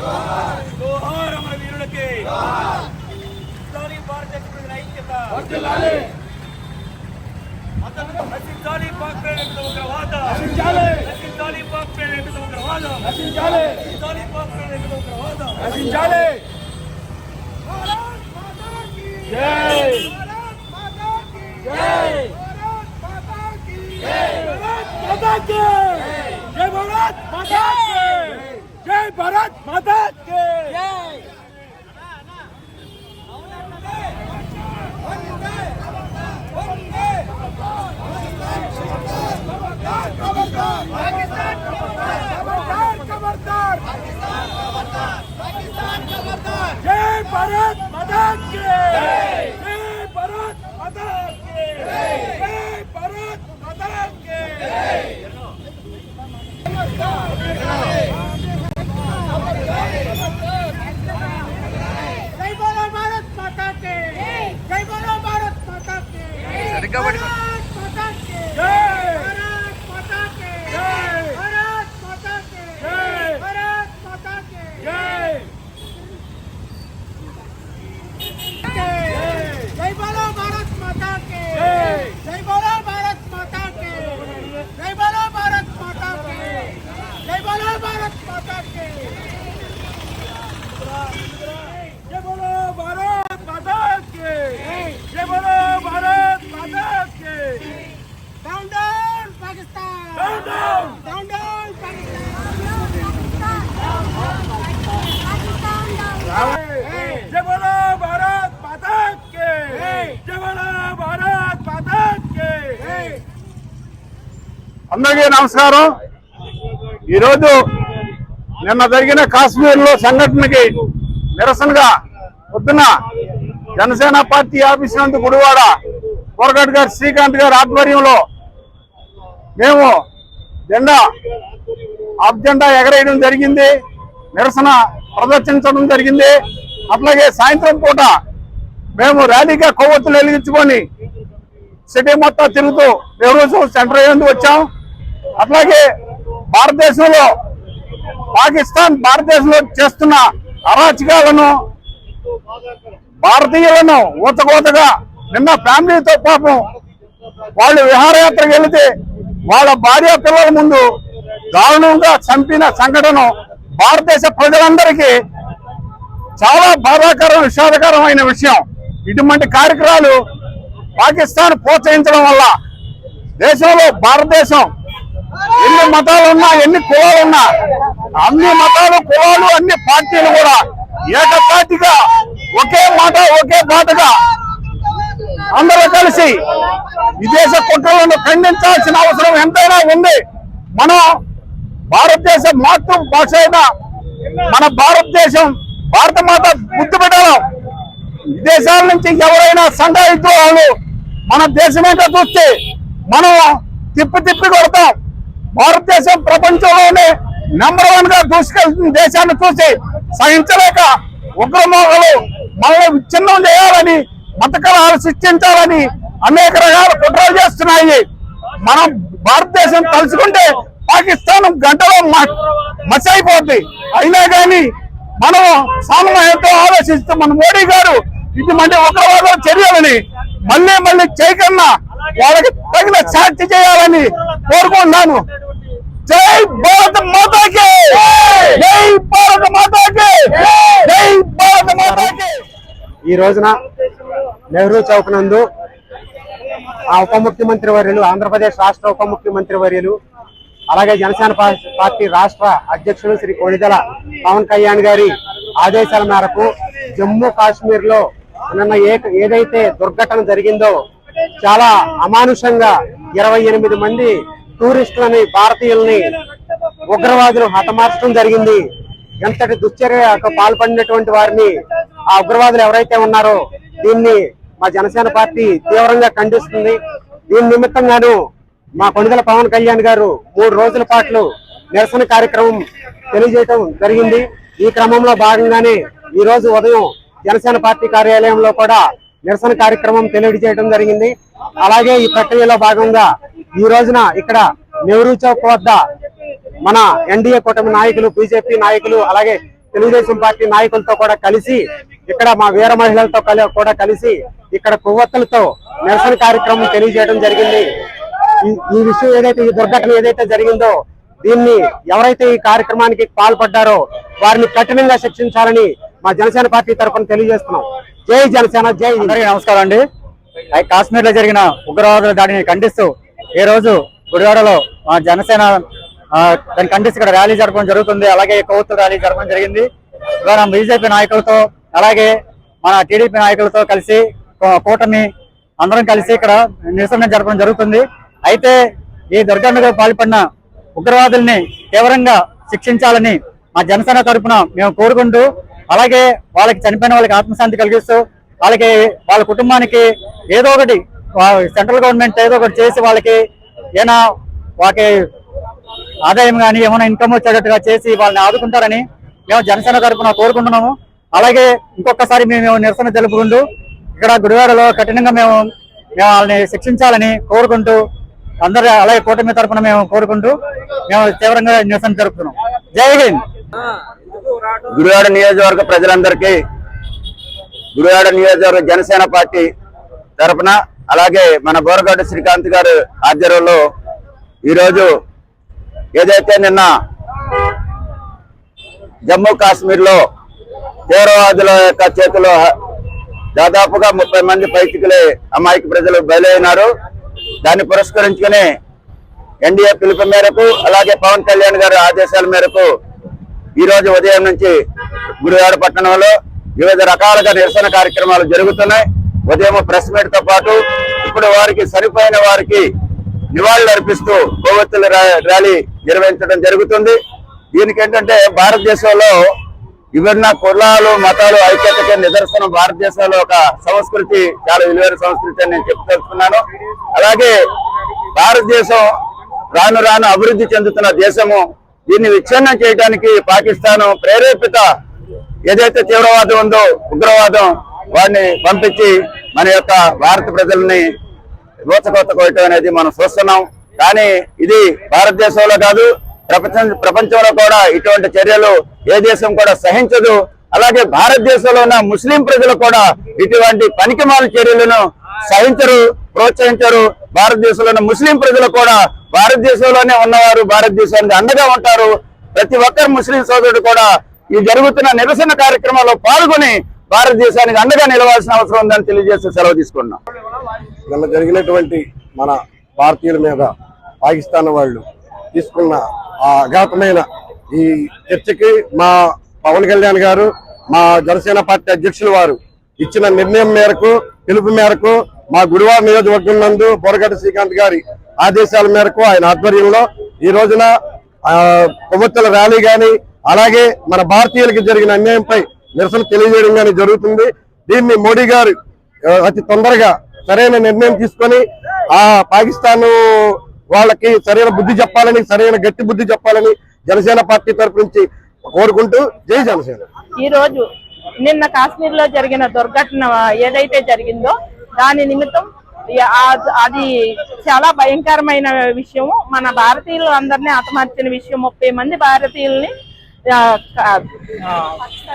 జోహార్ అమర వీరులకి ఇస్లామీ భారతదేశ ఐక్యత నశించాలి పాక్ ప్రేరేపిత ఉగ్రవాద నశించాలి పాక్ ప్రేరేపిత ఉగ్రవాద నశించాలి నశించాలి పాక్ ప్రేరేపిత ఉగ్రవాద నశించాలి జై జై జై భారత్ మాతా కీ జై భారత్ మాతా కీ జై భారత్ మాతా जय भारत माता के। जय भारत माता के। जय भारत माता जय भारत माता के। సరిగ్గా పట్టుకో. అందరికీ నమస్కారం. ఈరోజు నిన్న జరిగిన కాశ్మీర్లో సంఘటనకి నిరసనగా పొద్దున జనసేన పార్టీ ఆఫీస్ నందు గుడివాడ కోరగడ్ గారు శ్రీకాంత్ గారి ఆధ్వర్యంలో మేము జెండా ఆఫ్ జెండా ఎగరేయడం జరిగింది. నిరసన ప్రదర్శించడం జరిగింది. అట్లాగే సాయంత్రం పూట మేము ర్యాలీగా కొవ్వొత్తులు వెలిగించుకొని సిటీ మొత్తం తిరుగుతూ నెహ్రూ సెంటర్ ఎందుకు వచ్చాం. అట్లాగే భారతదేశంలో పాకిస్తాన్ భారతదేశంలో చేస్తున్న అరాచకాలను భారతీయులను ఊతకోతగా నిన్న ఫ్యామిలీతో పాపం వాళ్ళు విహారయాత్రకు వెళితే వాళ్ళ భార్య పిల్లల ముందు దారుణంగా చంపిన సంఘటన భారతదేశ ప్రజలందరికీ చాలా బాధాకరం విషాదకరమైన విషయం. ఇటువంటి కార్యక్రమాలు పాకిస్తాన్ ప్రోత్సహించడం వల్ల దేశంలో భారతదేశం ఎన్ని మతాలు ఉన్నా ఎన్ని కులాలు ఉన్నా అన్ని మతాలు కులాలు అన్ని పార్టీలు కూడా ఏకతాటిగా ఒకే మాట ఒకే బాటగా అందరూ కలిసి విదేశ కుట్రలను ఖండించాల్సిన అవసరం ఎంతైనా ఉంది. మనం భారతదేశ మాతృభాష అయిన మన భారతదేశం భారత మాత గుర్తు పెట్టడం విదేశాల నుంచి ఎవరైనా సంఘాయితో మన దేశమేంటో చూస్తే మనం తిప్పి తిప్పి కొడతాం. భారతదేశం ప్రపంచంలోనే నెంబర్ వన్గా దూసుకెళ్తున్న దేశాన్ని చూసి సహించలేక ఉగ్రమోహలు మనల్ని విచ్ఛిన్నం చేయాలని మతకలాలు సృష్టించాలని అనేక రకాల కుట్రలు చేస్తున్నాయి. మనం భారతదేశం తలుచుకుంటే పాకిస్తాన్ గంటలో మ- మసైపోద్ది. అయినా కానీ మనం సామూహ్యంతో ఆలోచిస్తూ మన మోడీ గారు ఇటువంటి ఉగ్రవాద చర్యలని మళ్ళీ మళ్ళీ చేయకన్నా వాళ్ళకి తగిన శాంతి చేయాలని కోరుకుంటున్నాను. జై భారత మాతాకి! జై భారత మాతాకి! జై భారత మాతాకి! ఈ రోజున నెహ్రూ చౌక్ నందు ఆ ఉప ముఖ్యమంత్రి వర్యులు ఆంధ్రప్రదేశ్ రాష్ట్ర ఉప ముఖ్యమంత్రి వర్యులు అలాగే జనసేన పార్టీ రాష్ట్ర అధ్యక్షులు శ్రీ కొణిదల పవన్ కళ్యాణ్ గారి ఆదేశాల మేరకు జమ్మూ కాశ్మీర్లో నిన్న ఏదైతే దుర్ఘటన జరిగిందో చాలా అమానుషంగా ఇరవై ఎనిమిది మంది టూరిస్టులని భారతీయుల్ని ఉగ్రవాదులు హతమార్చడం జరిగింది. ఎంతటి దుశ్చర్యకు పాల్పడినటువంటి వారిని ఆ ఉగ్రవాదులు ఎవరైతే ఉన్నారో దీన్ని మా జనసేన పార్టీ తీవ్రంగా ఖండిస్తుంది. దీని నిమిత్తంగాను మా కొణిదల పవన్ కళ్యాణ్ గారు మూడు రోజుల పాటు నిరసన కార్యక్రమం తెలియజేయటం జరిగింది. ఈ క్రమంలో భాగంగానే ఈ రోజు ఉదయం జనసేన పార్టీ కార్యాలయంలో కూడా నిరసన కార్యక్రమం తెలియజేయడం జరిగింది. అలాగే ఈ ప్రక్రియలో భాగంగా ఈ రోజున ఇక్కడ నెహ్రూ చౌక్ వద్ద మన ఎన్డీఏ కూటమి నాయకులు బీజేపీ నాయకులు అలాగే తెలుగుదేశం పార్టీ నాయకులతో కూడా కలిసి ఇక్కడ మా వీర మహిళలతో కలి- కూడా కలిసి ఇక్కడ కొవ్వొత్తులతో నిరసన కార్యక్రమం తెలియజేయడం జరిగింది. ఈ- విషయం ఏదైతే ఈ దుర్ఘటన ఏదైతే జరిగిందో దీన్ని ఎవరైతే ఈ కార్యక్రమానికి పాల్పడ్డారో వారిని కఠినంగా శిక్షించాలని మా జనసేన పార్టీ తరఫున తెలియజేస్తున్నాం. జై జనసేన జై నమస్కారం అండి. కాశ్మీర్లో జరిగిన ఉగ్రవాదుల దాడిని ఖండిస్తూ ఈ రోజు గుడివాడలో మా జనసేన దాని దాన్ని ఇక్కడ ర్యాలీ జరపడం జరుగుతుంది. అలాగే కొవ్వొత్తుల ర్యాలీ జరపడం జరిగింది. ఇవాళ బీజేపీ నాయకులతో అలాగే మన టీడీపీ నాయకులతో కలిసి కూటమి అందరం కలిసి ఇక్కడ నిరసన జరపడం జరుగుతుంది. అయితే ఈ దుర్ఘటనకు పాల్పడిన ఉగ్రవాదుల్ని తీవ్రంగా శిక్షించాలని మా జనసేన తరపున మేము కోరుకుంటూ అలాగే వాళ్ళకి చనిపోయిన వాళ్ళకి ఆత్మశాంతి కలిగిస్తూ వాళ్ళకి వాళ్ళ కుటుంబానికి ఏదో ఒకటి సెంట్రల్ గవర్నమెంట్ ఏదో ఒకటి చేసి వాళ్ళకి ఏమైనా వాళ్ళకి ఆదాయం కానీ ఏమైనా ఇన్కమ్ వచ్చేటట్టుగా చేసి వాళ్ళని ఆదుకుంటారని మేము జనసేన తరపున కోరుకుంటున్నాము. అలాగే ఇంకొకసారి మేము నిరసన తెలుపుకుంటూ ఇక్కడ గుడివాడలో కఠినంగా మేము మేము వాళ్ళని శిక్షించాలని కోరుకుంటూ అందరూ అలాగే కూటమి తరపున మేము కోరుకుంటూ మేము తీవ్రంగా నిరసన జరుపుతున్నాం జై హింద్. గుడివాడ నియోజకవర్గ ప్రజలందరికీ గుడివాడ నియోజకవర్గ జనసేన పార్టీ తరపున అలాగే మన బోరగడ్డ శ్రీకాంత్ గారు ఆధ్వర్యంలో ఈరోజు ఏదైతే నిన్న జమ్మూ కాశ్మీర్లో తీవ్రవాదుల యొక్క చేతిలో దాదాపుగా ముప్పై మంది పైకిలే అమాయక ప్రజలు బయలుదేరినారు దాన్ని పురస్కరించుకుని ఎన్డీఏ పిలుపు మేరకు అలాగే పవన్ కళ్యాణ్ గారి ఆదేశాల మేరకు ఈరోజు ఉదయం నుంచి గుడివాడ పట్టణంలో వివిధ రకాలుగా నిరసన కార్యక్రమాలు జరుగుతున్నాయి. ఉదయం ప్రెస్ మీట్తో పాటు ఇప్పుడు వారికి సరిపోయిన వారికి నివాళులు అర్పిస్తూ కొవ్వొత్తుల ర్యా- ర్యాలీ నిర్వహించడం జరుగుతుంది. దీనికి ఏంటంటే భారతదేశంలో విభిన్న కులాలు మతాలు ఐక్యతకే నిదర్శనం భారతదేశంలో ఒక సంస్కృతి చాలా విలువైన సంస్కృతి అని నేను చెప్పుకొస్తున్నాను అలాగే భారతదేశం రాను రాను అభివృద్ధి చెందుతున్న దేశము. దీన్ని విచ్ఛిన్నం చేయడానికి పాకిస్తాన్ ప్రేరేపిత ఏదైతే తీవ్రవాదం ఉందో ఉగ్రవాదం వాడిని పంపించి మన యొక్క భారత ప్రజల్ని రోచకోత కోయటం అనేది మనం చూస్తున్నాం. కానీ ఇది భారతదేశంలో కాదు ప్రపంచం ప్రపంచంలో కూడా ఇటువంటి చర్యలు ఏ దేశం కూడా సహించదు. అలాగే భారతదేశంలో ఉన్న ముస్లిం ప్రజలు కూడా ఇటువంటి పనికిమాల చర్యలను సహించరు ప్రోత్సహించరు. భారతదేశంలో ఉన్న ముస్లిం ప్రజలు కూడా భారతదేశంలోనే ఉన్నవారు భారతదేశానికి అండగా ఉంటారు. ప్రతి ఒక్కరు ముస్లిం సోదరుడు కూడా ఈ జరుగుతున్న నిరసన కార్యక్రమంలో పాల్గొని భారతదేశానికి అండగా నిలవాల్సిన అవసరం ఉందని తెలియజేస్తూ సెలవు తీసుకున్నాం. నిన్న జరిగినటువంటి మన భారతీయుల మీద పాకిస్తాన్ వాళ్ళు తీసుకున్న ఆ అఘాతమైన ఈ చర్చకి మా పవన్ కళ్యాణ్ గారు మా జనసేన పార్టీ అధ్యక్షులు వారు ఇచ్చిన నిర్ణయం మేరకు పిలుపు మేరకు మా గురువారం నియోజకవర్గం నందు బొరగడ్డ శ్రీకాంత్ గారి ఆదేశాల మేరకు ఆయన ఆధ్వర్యంలో ఈ రోజున ఆ, కొవ్వొత్తుల ర్యాలీ గాని అలాగే మన భారతీయులకి జరిగిన అన్యాయంపై నిరసన తెలియజేయడం కానీ జరుగుతుంది. దీన్ని మోడీ గారు అతి తొందరగా సరైన నిర్ణయం తీసుకొని ఆ పాకిస్తాన్ వాళ్ళకి సరైన బుద్ధి చెప్పాలని సరైన గట్టి బుద్ధి చెప్పాలని జనసేన పార్టీ తరపు నుంచి కోరుకుంటూ జై జనసేన. ఈ రోజు నిన్న కాశ్మీర్లో జరిగిన దుర్ఘటన ఏదైతే జరిగిందో దాని నిమిత్తం అది చాలా భయంకరమైన విషయం మన భారతీయులు అందరినీ హతమార్చిన విషయం ముప్పై మంది భారతీయుల్ని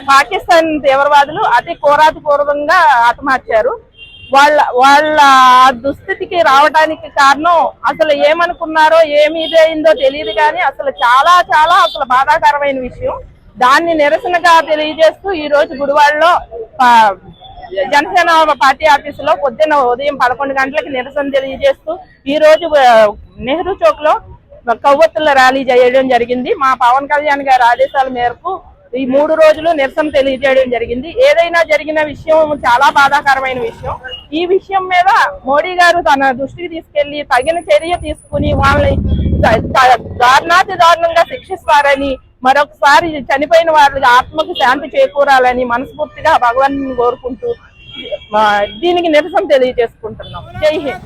పాకిస్తాన్ తీవ్రవాదులు అతి కోరాతి పూర్వంగా హతమార్చారు వాళ్ళ వాళ్ళ దుస్థితికి రావడానికి కారణం అసలు ఏమనుకున్నారో ఏమి ఇదైందో తెలియదు కానీ అసలు చాలా చాలా అసలు బాధాకరమైన విషయం. దాన్ని నిరసనగా తెలియజేస్తూ ఈ రోజు గుడివాడలో జనసేన పార్టీ ఆఫీసులో పొద్దున్న ఉదయం పదకొండు గంటలకు నిరసన తెలియజేస్తూ ఈ రోజు నెహ్రూ చౌక్లో కొవ్వొత్తుల ర్యాలీ చేయడం జరిగింది. మా పవన్ కళ్యాణ్ గారి ఆదేశాల మేరకు ఈ మూడు రోజులు నిరసన తెలియజేయడం జరిగింది. ఏదైనా జరిగిన విషయం చాలా బాధాకరమైన విషయం. ఈ విషయం మీద మోడీ గారు తన దృష్టికి తీసుకెళ్ళి తగిన చర్య తీసుకుని వాళ్ళని దారుణాతి దారుణంగా శిక్షిస్తారని మరొకసారి చనిపోయిన వారికి ఆత్మకు శాంతి చేకూరాలని మనస్ఫూర్తిగా భగవంతుని కోరుకుంటూ దీనికి నిరసన తెలియజేసుకుంటున్నాం. జై Hind.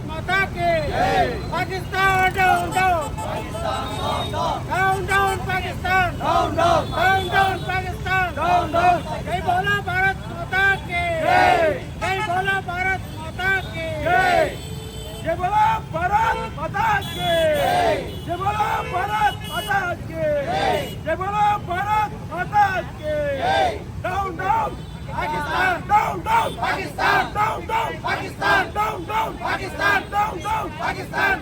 Down, down, Pakistan. Down, down. Down, down, Pakistan. Down, down. Jai Bola Bharat Mata ki. Jai Bola Bharat Mata ki. Jai Bola Bharat Mata ki. Jai Bola Bharat Mata ki. Jai Bola Bharat Mata ki. Down, down. Pakistan, down, down. Pakistan, down, down. Pakistan, down, down. Pakistan, down, down. Pakistan.